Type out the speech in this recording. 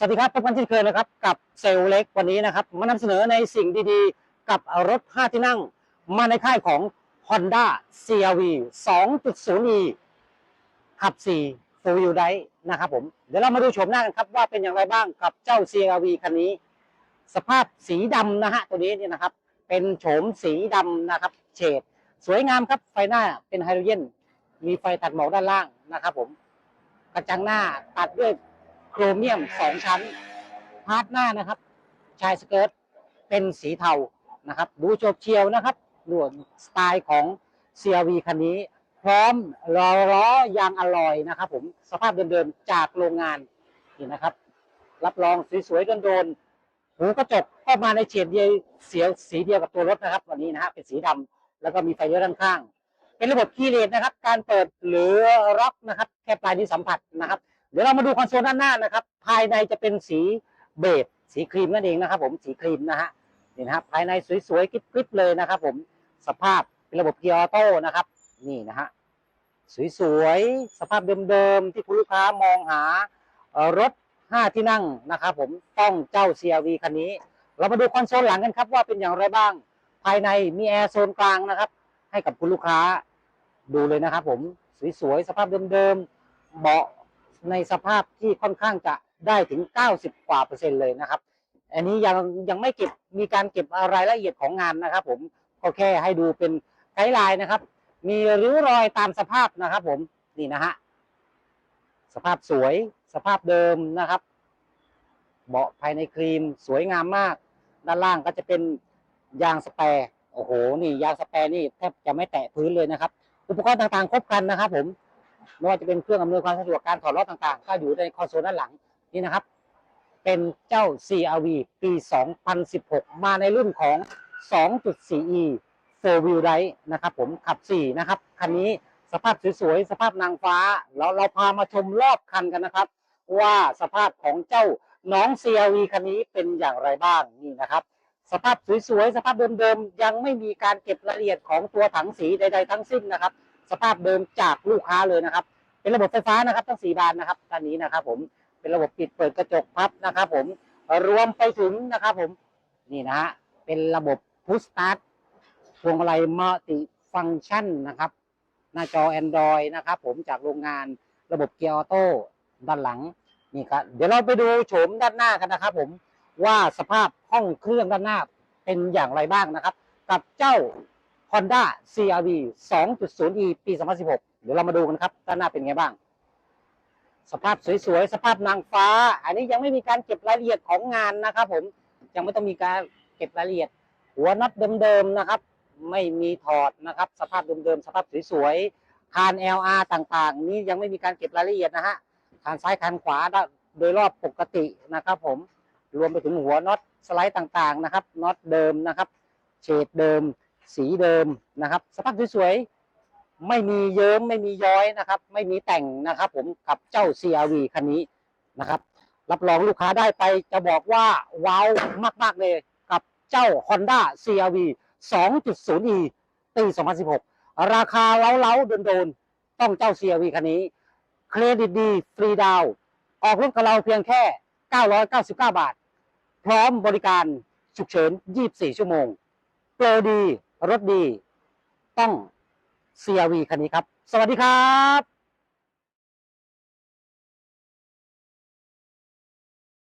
สวัสดีครับพบกันเช่นเคยนะครับกับเซลล์เล็กวันนี้นะครับมานำเสนอในสิ่งดีๆ กับรถ 5 ที่นั่ง มาในค่ายของ Honda CRV 2.0e ขับ4 4 wheel drive นะครับผมเดี๋ยวเรามาดูโฉมหน้ากันครับว่าเป็นอย่างไรบ้างกับเจ้า CRV คันนี้ สภาพสีดำนะฮะตัวนี้เนี่ยนะครับ เป็นโฉมสีดำนะครับ เฉดสวยงามครับไฟหน้าเป็นไฮโดรเจนมีไฟตัดหมอกด้านล่างนะครับผมกระจังหน้าตัดด้วย ครเมียมสองชั้นพาร์ทหน้านะครับ ชายสเกิร์ตเป็นสีเทานะครับดูโฉบเฉียวนะครับดูสไตล์ของ CRV คันนี้ พร้อมล้อล้อยางอลอยนะครับผมสภาพเดิมๆจากโรงงานนี่นะครับ รับรองสวยๆโดนๆหูกระจกก็มาในเฉดเดียวเสียวสีเดียวกับตัวรถนะครับวันนี้นะฮะเป็นสีดำแล้วก็มีไฟเลี้ยวด้านข้าง เป็นระบบคีย์เลสนะครับ การเปิดหรือล็อกนะครับ แค่ปลายนิ้วสัมผัสนะครับ เดี๋ยวเรามาดูคอนโซลด้านหน้านะครับ ภายในจะเป็นสีเบจสีครีมนั่นเองนะครับ ผมสีครีมนะฮะนี่นะครับภายในสวยๆกริบๆเลยนะครับ ผมสภาพเป็นระบบเกียร์ออโต้นะครับ นี่นะฮะสวยๆสภาพเดิมๆที่คุณลูกค้ามองหาเอ่อรถ 5 ที่นั่งนะครับ ผมต้องเจ้า CRV คันนี้ เรามาดูคอนโซลหลังกันครับว่าเป็นอย่างไรบ้าง ภายในมีแอร์โซนกลางนะครับ ให้กับคุณลูกค้าดูเลยนะครับ ผมสวยๆสภาพเดิมๆเบาะ ในสภาพที่ค่อนข้างจะได้ถึง 90 กว่าเปอร์เซ็นต์เลยนะครับ อันนี้ยังยังไม่เก็บมีการเก็บรายละเอียดของงานนะครับ ผมก็แค่ให้ดูเป็นไกด์ไลน์นะครับ มีริ้วรอยตามสภาพนะครับ ผมนี่นะฮะสภาพสวยสภาพเดิมนะครับ เบาะภายในครีมสวยงามมาก ด้านล่างก็จะเป็นยางสแปร์โอ้โห นี่ยางสแปร์นี่แทบจะไม่แตะพื้นเลยนะครับ อุปกรณ์ต่างๆ ครบครันนะครับผม ไม่ว่าจะเป็นเครื่องอำนวยความสะดวกการถอดล้อต่างๆ ก็อยู่ในคอนโซลด้านหลังนี่นะครับ เป็นเจ้า CRV ปี 2016 มาในรุ่นของ 2.4e 4 wheel drive นะครับผมขับ 4 นะครับ คันนี้สภาพสวยๆ สภาพนางฟ้าเราเราพามาชมรอบคันกันนะครับ ว่าสภาพของเจ้าน้อง CRV คันนี้เป็นอย่างไรบ้างนี่นะครับ สภาพสวยๆ สภาพเดิมๆ ยังไม่มีการเก็บรายละเอียดของตัวถังสีใด ๆ ทั้งสิ้นนะครับ สภาพเดิมจากลูกค้าเลยนะครับ เป็นระบบไฟฟ้านะครับทั้งสี่บานนะครับด้านนี้นะครับ ผมเป็นระบบปิดเปิดกระจกพับนะครับ ผมรวมไปถึงนะครับ ผมนี่นะฮะเป็นระบบพุชสตาร์ทพวงมาลัยมัลติฟังก์ชันนะครับ หน้าจอ Android นะครับ ผมจากโรงงานระบบเกียร์ออโต้ด้านหลังนี่ครับเดี๋ยวเราไปดูโฉมด้านหน้ากันนะครับ ผมว่าสภาพห้องเครื่องด้านหน้าเป็นอย่างไรบ้างนะครับ กับเจ้า Honda CRV 2.0e ปี 2016 เดี๋ยวเรามาดูกันครับด้านหน้าเป็นไงบ้าง สภาพสวยๆ สภาพนางฟ้า อันนี้ยังไม่มีการเก็บรายละเอียดของงานนะครับผม ยังไม่ต้องมีการเก็บรายละเอียด หัวน็อตเดิมๆนะครับ ไม่มีถอดนะครับ สภาพเดิมๆ สภาพสวยๆ คาน LR ต่างๆ นี่ยังไม่มีการเก็บรายละเอียดนะฮะ คานซ้ายคานขวาโดยรอบปกตินะครับ ผม รวมไปถึงหัวน็อตสไลด์ต่างๆ นะครับ น็อตเดิมนะครับ เฉดเดิม สีเดิมนะครับ สภาพสวยๆ ไม่มีเยิ้มไม่มีย้อยนะครับ ไม่มีแต่งนะครับผมกับเจ้า CRV คันนี้นะครับ รับรองลูกค้าได้ไปจะบอกว่า ว้าวมากๆเลยกับเจ้า Honda CRV 2.0e ปี 2016 ราคาเล้าๆโดนๆ ต้องเจ้า CRV คันนี้ เครดิตดี ฟรีดาว ออกรถกับเราเพียงแค่ 999 บาท พร้อมบริการฉุกเฉิน 24 ชั่วโมง โปรดี รถดี ต้อง CRV คันนี้ครับ สวัสดีครับ